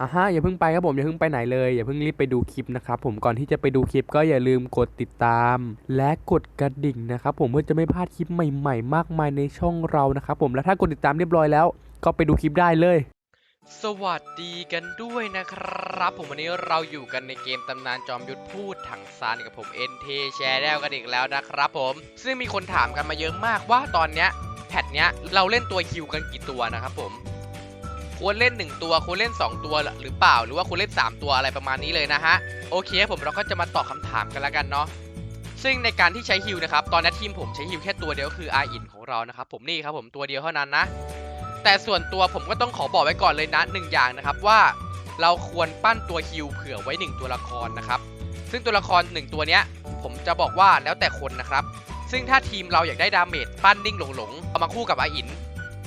อะฮะอย่าเพิ่งไปครับผมอย่าเพิ่งไปไหนเลยอย่าเพิ่งรีบไปดูคลิปนะครับผมก่อนที่จะไปดูคลิปก็อย่าลืมกดติดตาม และกดกระดิ่งนะครับผมเพื่อจะไม่พลาดคลิปใหม่ ๆ มากมายในช่องเรานะครับผมและถ้ากดติดตามเรียบร้อยแล้ว ก็ไปดูคลิปได้เลย สวัสดีกันด้วยนะครับ ผมวันนี้เราอยู่กันในเกมตำนานจอมยุทธพูดถังซานกับผม NT แชร์แล้วกันอีกแล้วนะครับผม ซึ่งมีคนถามกันมาเยอะมากว่าตอนเนี้ยแพทเนี้ยเราเล่นตัวคิวกันกี่ตัวนะครับผม ควรเล่น 1 ตัวควรเล่น 2 ตัวหรือเปล่า หรือว่าควรเล่น 3 ตัวอะไรประมาณนี้เลยนะฮะโอเคผมเราก็จะมาตอบคำถามกันแล้วกันเนาะซึ่งในการที่ใช้ฮิวนะครับตอนนี้ทีมผมใช้ฮิวแค่ตัวเดียวคืออาอินของเรานะครับผมนี่ครับผมตัวเดียวเท่านั้นนะ แต่ส่วนตัวผมก็ต้องขอบอกไว้ก่อนเลยนะหนึ่งอย่างนะครับว่าเราควรปั้นตัวฮิวเผื่อไว้ 1 ตัวละครนะครับซึ่งตัวละคร 1 ตัวเนี้ยผมจะบอกว่าแล้วแต่คนนะครับ ซึ่งถ้าทีมเราอยากได้ดาเมจปั้นดิ้งหลงๆเอามาคู่กับอาอิน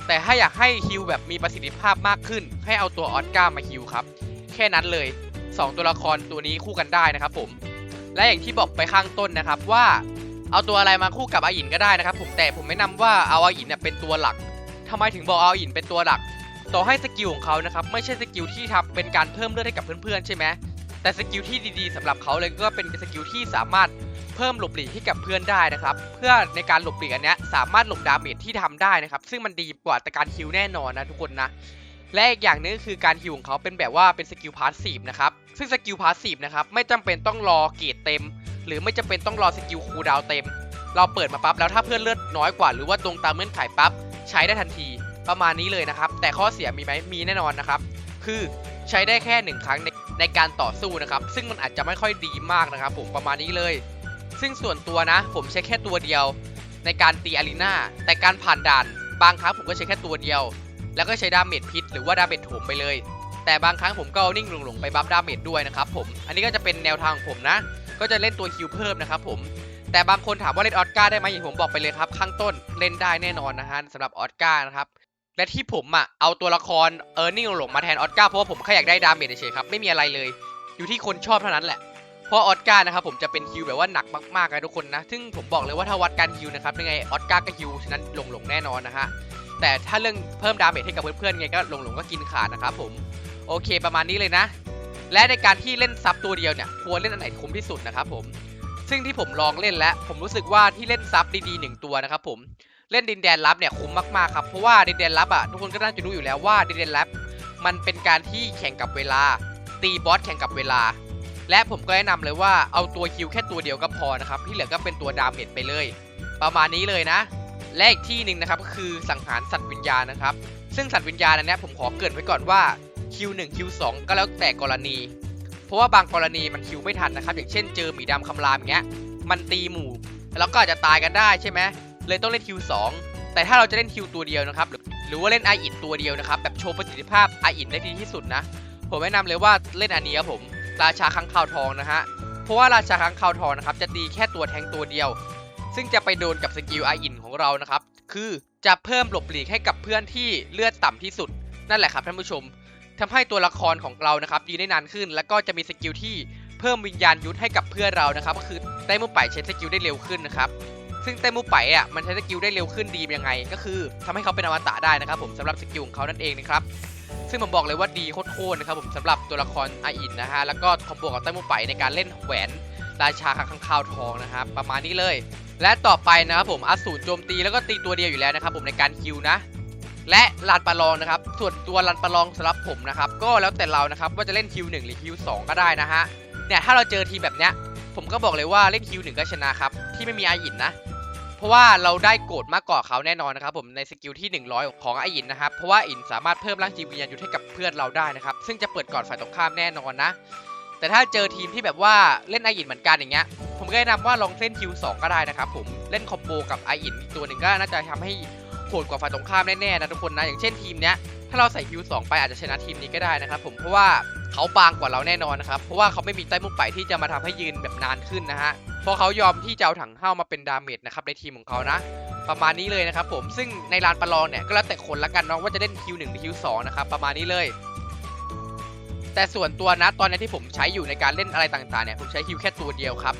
แต่ถ้าอยากให้ฮิวแบบมีประสิทธิภาพมากขึ้น ให้เอาตัวออสการ์มาฮิวครับ แค่นั้นเลย 2 ตัวละครตัวนี้คู่กันได้นะครับผม และอย่างที่บอกไปข้างต้นนะครับว่าเอาตัวอะไรมาคู่กับอาอินก็ได้นะครับผมแต่ผมไม่นำว่าเอาอาอินเนี่ยเป็นตัวหลักทำไมถึงบอกเอาอาอินเป็นตัวหลัก ต่อให้สกิลของเขานะครับไม่ใช่สกิลที่ทำเป็นการเพิ่มเลือดให้กับเพื่อนๆใช่ไหมแต่สกิลที่ดีๆสำหรับเขาเลยก็เป็นสกิลที่สามารถ เพิ่มหลบหลีกให้กับเพื่อนได้นะครับ เพื่อในการหลบหลีกอันนี้สามารถหลบดาเมจที่ทำได้นะครับ ซึ่งมันดีกว่าแต่การฮิวแน่นอนนะทุกคนนะและอีกอย่างหนึงคือการฮิวของเขาเป็นแบบว่าเป็นสกิลพาสซีฟนะครับ ซึ่งสกิลพาสซีฟนะครับไม่จำเป็นต้องรอเกรดเต็ม หรือไม่จำเป็นต้องรอสกิลคูลดาวเต็ม เราเปิดมาปั๊บแล้วถ้าเพื่อนเลือดน้อยกว่าหรือว่าตรงตามเงื่อนไขปั๊บใช้ได้ทันทีประมาณนี้เลยนะครับ แต่ข้อเสียมีไหมมีแน่นอนนะครับ คือใช้ได้แค่หนึ่งครั้งในในการต่อสู้นะครับ ซึ่งมันอาจจะไม่ค่อยดีมากนะครับ ผมประมาณนี้เลย ซึ่งส่วนตัวนะ ผมใช้แค่ตัวเดียวในการตีอารีนาแต่การผ่านด่านบางครั้งผมก็ใช้แค่ตัวเดียว แล้วก็ใช้ดาเมจพิษหรือว่าดาเมจโถมไปเลย แต่บางครั้งผมก็เอานิ่งหลงๆไปบัฟดาเมจด้วยนะครับผม อันนี้ก็จะเป็นแนวทางของผมนะ ก็จะเล่นตัวคิวเพิ่มนะครับผมแต่บางคนถามว่าเล่นออสการ์ได้ไหมอย่างผมบอกไปเลยครับ ข้างต้นเล่นได้แน่นอนนะฮะสำหรับออสการ์นะครับและที่ผมอะเอาตัวละครเออร์นิ่งหลงๆมาแทนออสการ์เพราะว่าผมแค่อยากได้ดาเมจเฉยครับไม่มีอะไรเลย อยู่ที่คนชอบเท่านั้นแหละ ราะออสการ์นะครับผมจะเป็นคิวแบบว่าหนักมากๆนะทุกคนนะ ซึ่งผมบอกเลยว่าถ้าวัดการคิวนะครับยังไงออสการ์ก็คิวฉะนั้นหลงๆแน่นอนนะฮะ แต่ถ้าเรื่องเพิ่มดาเมจให้กับเพื่อนๆไงก็หลงๆก็กินขาดนะครับผม โอเคประมาณนี้เลยนะ และในการที่เล่นซับตัวเดียวเนี่ยควรเล่นอันไหนคุ้มที่สุดนะครับผม ซึ่งที่ผมลองเล่นแล้วผมรู้สึกว่าที่เล่นซับดีๆหนึ่งตัวนะครับผมเล่นดินแดนลับเนี่ยคุ้มมากๆครับเพราะว่าดินแดนลับอะทุกคนก็น่าจะรู้อยู่แล้วว่าดินแดนลับมันเป็นการที่แข่งกับเวลาตีบอสแข่งกับเวลา และผมก็แนะนำเลยว่าเอาตัวคิวแค่ตัวเดียวก็พอนะครับ ที่เหลือก็เป็นตัวดาเมจไปเลย ประมาณนี้เลยนะ และอีกที่หนึ่งนะครับก็คือสังหารสัตว์วิญญาณนะครับ ซึ่งสัตว์วิญญาณอันนี้ผมขอเกินไว้ก่อนว่า Q1 Q2 ก็แล้วแต่กรณี เพราะว่าบางกรณีมันคิวไม่ทันนะครับ อย่างเช่นเจอหมีดำคำรามเงี้ย มันตีหมู่แล้วก็อาจจะตายกันได้ใช่ไหมเลยต้องเล่น Q2 แต่ถ้าเราจะเล่น Q ตัวเดียวนะครับหรือหรือว่าเล่นไออินตัวเดียวนะครับแบบโชว์ประสิทธิภาพไออินได้ดีที่สุดนะผมแนะนำเลยว่าเล่นอันนี้ครับผม ราชาค้างคาวทองนะฮะ เพราะว่าราชาค้างคาวทองนะครับจะตีแค่ตัวแทงตัวเดียว ซึ่งจะไปโดนกับสกิลไออินของเรานะครับ คือจะเพิ่มหลบหลีกให้กับเพื่อนที่เลือดต่ำที่สุด นั่นแหละครับท่านผู้ชมทำให้ตัวละครของเรานะครับยืนได้นานขึ้น แล้วก็จะมีสกิลที่เพิ่มวิญญาณยุทธให้กับเพื่อนเรานะครับ ก็คือไต้มุไปใช้สกิลได้เร็วขึ้นนะครับซึ่งไต้มุไปอะมันใช้สกิลได้เร็วขึ้นดียังไง ก็คือทำให้เขาเป็นอมตะได้นะครับผมสำหรับสกิลของเขานั่นเองนะครับ ซึ่งผมบอกเลยว่าดีโคตรๆนะครับผมสำหรับตัวละครไออินนะฮะแล้วก็คอมโบกับไต้มุไปในการเล่นแหวนราชาข้างคาวทองนะครับประมาณนี้เลย และต่อไปนะครับผมอสูรโจมตีแล้วก็ตีตัวเดียวอยู่แล้วนะครับผมในการคิวนะและลานประลองนะครับ ส่วนตัวลานประลองสำหรับผมนะครับ ก็แล้วแต่เรานะครับว่าจะเล่น Q1 หรือ Q2 ก็ได้นะฮะเนี่ยถ้าเราเจอทีแบบเนี้ยผมก็บอกเลยว่าเล่น Q1 ก็ชนะครับ ที่ไม่มีไอายินนะ ราะว่าเราได้โกรธมากกว่าเขาแน่นอนนะครับผมในสกิลที่ 100 ของไอายินนะครับเพราะว่าอินสามารถเพิ่มร่างจีวิญญาณยุทธให้กับเพื่อนเราได้นะครับซึ่งจะเปิดก่อนฝ่ายตรงข้ามแน่นอนนะ แต่ถ้าเจอทีมที่แบบว่าเล่นไอายินเหมือนกันอย่างเงี้ยผมก็แนะนำว่าลองเล่น Q2 ก็ได้นะครับผมเล่นคอมโบกับไอายินอีกตัวหนึ่งก็น่าจะทำให้โหดกว่าฝ่ายตรงข้ามแน่ๆนะทุกคนนะอย่างเช่นทีมเนี้ยถ้าเราใส่ Q2 ไปอาจจะชนะทีมนี้ก็ได้นะครับผมเพราะว่า เขาบางกว่าเราแน่นอนนะครับ เพราะว่าเขาไม่มีใต้มุกไปที่จะมาทำให้ยืนแบบนานขึ้นนะฮะ เพราะเขายอมที่จะเอาถังเข้ามาเป็นดาเมจนะครับในทีมของเขานะ ประมาณนี้เลยนะครับผมซึ่งในลานประลองเนี่ยก็แล้วแต่คนละกันเนาะว่าจะเล่น Q1 หนึ่งหรือ Q2 นะครับประมาณนี้เลย แต่ส่วนตัวนะตอนนี้ที่ผมใช้อยู่ในการเล่นอะไรต่างๆเนี่ยผมใช้คิวแค่ตัวเดียวครับ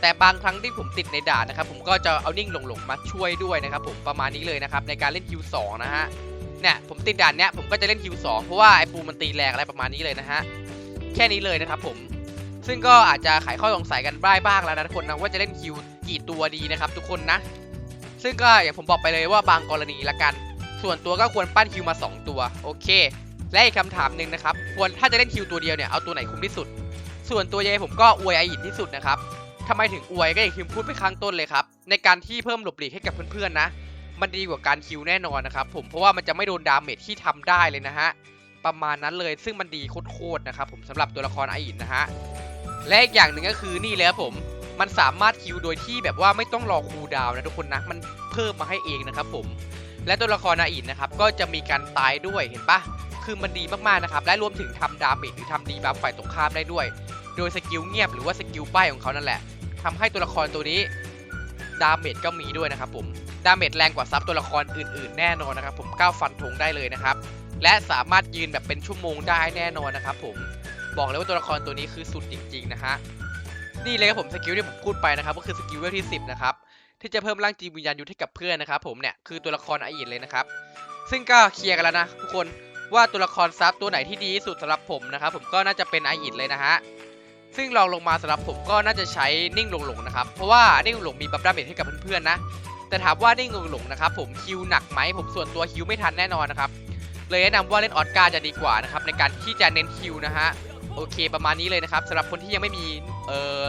แต่บางครั้งที่ผมติดในด่านนะครับผมก็จะเอานิ่งหลงๆมาช่วยด้วยนะครับผมประมาณนี้เลยนะครับในการเล่น Q2 นะฮะ เนี่ยผมติดด่านเนี้ยผมก็จะเล่นคิวสองเพราะว่าไอ้ปูมันตีแรงอะไรประมาณนี้เลยนะฮะแค่นี้เลยนะครับผมซึ่งก็อาจจะไขข้อสงสัยกันบ้างบ้างแล้วนะทุกคนนะว่าจะเล่นคิวกี่ตัวดีนะครับ ทุกคนนะ ซึ่งก็อย่างผมบอกไปเลยว่าบางกรณีละกัน ส่วนตัวก็ควรปั้นคิวมา 2 ตัวโอเค และอีกคำถามหนึ่งนะครับควรถ้าจะเล่นคิวตัวเดียวเนี่ยเอาตัวไหนคุ้มที่สุด ส่วนตัวเยผมก็อวยไอหินที่สุดนะครับทำไมถึงอวยก็อย่างที่พูดไปข้างต้นเลยครับในการที่เพิ่มหลบหลีกให้กับเพื่อนๆนะ มันดีกว่าการคิวแน่นอนนะครับผมเพราะว่ามันจะไม่โดนดาเมจที่ทำได้เลยนะฮะประมาณนั้นเลยซึ่งมันดีโคตรๆนะครับผมสำหรับตัวละครไอหินนะฮะและอีกอย่างหนึ่งก็คือนี่เลยครับผมมันสามารถคิวโดยที่แบบว่าไม่ต้องรอคูดาวนะทุกคนนะมันเพิ่มมาให้เองนะครับผมและตัวละครอาอินนะครับก็จะมีการตายด้วยเห็นปะคือมันดีมากๆนะครับและรวมถึงทำดาเมจหรือทำดีบัฟฝ่ายตรงข้ามได้ด้วย โดยสกิลเงียบหรือว่าสกิลป้ายของเขานั่นแหละทำให้ตัวละครตัวนี้ดาเมจก็มีด้วยนะครับผม ดาเมจแรงกว่าซับตัวละครอื่นๆ แน่นอนนะครับผมก้าวฟันธงได้เลยนะครับ และสามารถยืนแบบเป็นชั่วโมงได้แน่นอนนะครับผมบอกเลยว่าตัวละครตัวนี้คือสุดจริง ๆ นะฮะนี่เลยครับผมสกิลที่ผมพูดไปนะครับก็คือสกิลเวลที่ 10 นะครับที่จะเพิ่มร่างจีวิญญาณยุทธให้กับเพื่อนนะครับผมเนี่ยคือตัวละครไออินเลยนะครับ ซึ่งก็เคลียร์กันแล้วนะทุกคนว่าตัวละครซับตัวไหนที่ดีที่สุดสำหรับผมนะครับผมก็น่าจะเป็นไออินเลยนะฮะซึ่งลองลงมาสำหรับผมก็น่าจะใช้นิ่งหลงๆนะครับเพราะว่านิ่งหลงมีบัฟดาเมจให้กับเพื่อนๆนะ แต่ถามว่านิ่งหลงๆนะครับผมคิวหนักไหมผมส่วนตัวคิวไม่ทันแน่นอนนะครับเลยแนะนำว่าเล่นออสการ์จะดีกว่านะครับในการที่จะเน้นคิวนะฮะโอเคประมาณนี้เลยนะครับสำหรับคนที่ยังไม่มีเอ่อ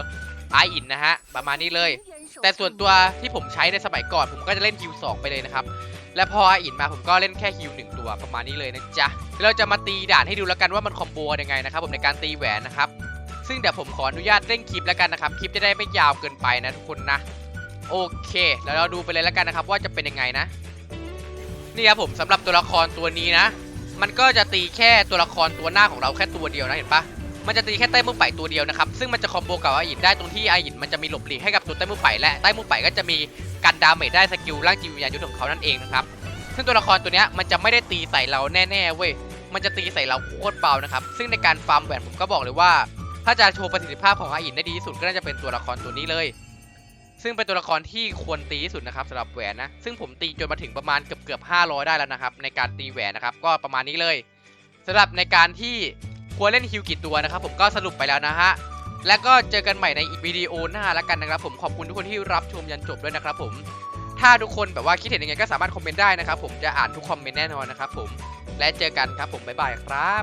ไออินนะฮะประมาณนี้เลย แต่ส่วนตัวที่ผมใช้ในสมัยก่อน ผมก็จะเล่นฮิว2ไปเลยนะครับและพอไออินมาผมก็เล่นแค่ฮิว1ตัวประมาณนี้เลยนะจ๊ะเราจะมาตีด่านให้ดูแล้วกันว่ามันคอมโบยังไงนะครับผมในการตีแหวนนะครับซึ่งเดี๋ยวผมขออนุญาตเร่งคลิปแล้วกันนะครับคลิปจะได้ไม่ยาวเกินไปนะทุกคนนะ โอเคแล้วเราดูไปเลยแล้วกันนะครับ ว่าจะเป็นยังไงนะ นี่ครับผมสำหรับตัวละครตัวนี้นะ มันก็จะตีแค่ตัวละครตัวหน้าของเราแค่ตัวเดียวนะเห็นปะมันจะตีแค่ใต้มือไผ่ตัวเดียวนะครับ ซึ่งมันจะคอมโบกับอาหินได้ตรงที่อาหินมันจะมีหลบหลีกให้กับตัวใต้มือไผ่และใต้มือไผ่ก็จะมีกันดาเมจได้สกิลร่างจิตวิญญาณยุทธของเขานั่นเองนะครับ ซึ่งตัวละครตัวนี้มันจะไม่ได้ตีใส่เราแน่ๆเว้ย มันจะตีใส่เราโคตรเบานะครับ ซึ่งในการฟาร์มแหวนผมก็บอกเลยว่า ถ้าจะโชว์ประสิทธิภาพของอาหินได้ดีที่สุดก็น่าจะเป็นตัวละครตัวนี้เลย ซึ่งเป็นตัวละครที่ควรตีที่สุดนะครับสำหรับแหวนนะ ซึ่งผมตีจนมาถึงประมาณเกือบเกือบ500 ได้แล้วนะครับ ในการตีแหวนนะครับ ก็ประมาณนี้เลยสำหรับในการที่ควรเล่นฮิวกี่ตัวนะครับ ผมก็สรุปไปแล้วนะฮะและก็เจอกันใหม่ในอีกวิดีโอหน้าแล้วกันนะครับ ผมขอบคุณทุกคนที่รับชมยันจบด้วยนะครับผมถ้าทุกคนแบบว่าคิดเห็นยังไงก็สามารถคอมเมนต์ได้นะครับผมจะอ่านทุกคอมเมนต์แน่นอนนะครับผมและเจอกันครับผมบ๊ายบายครับ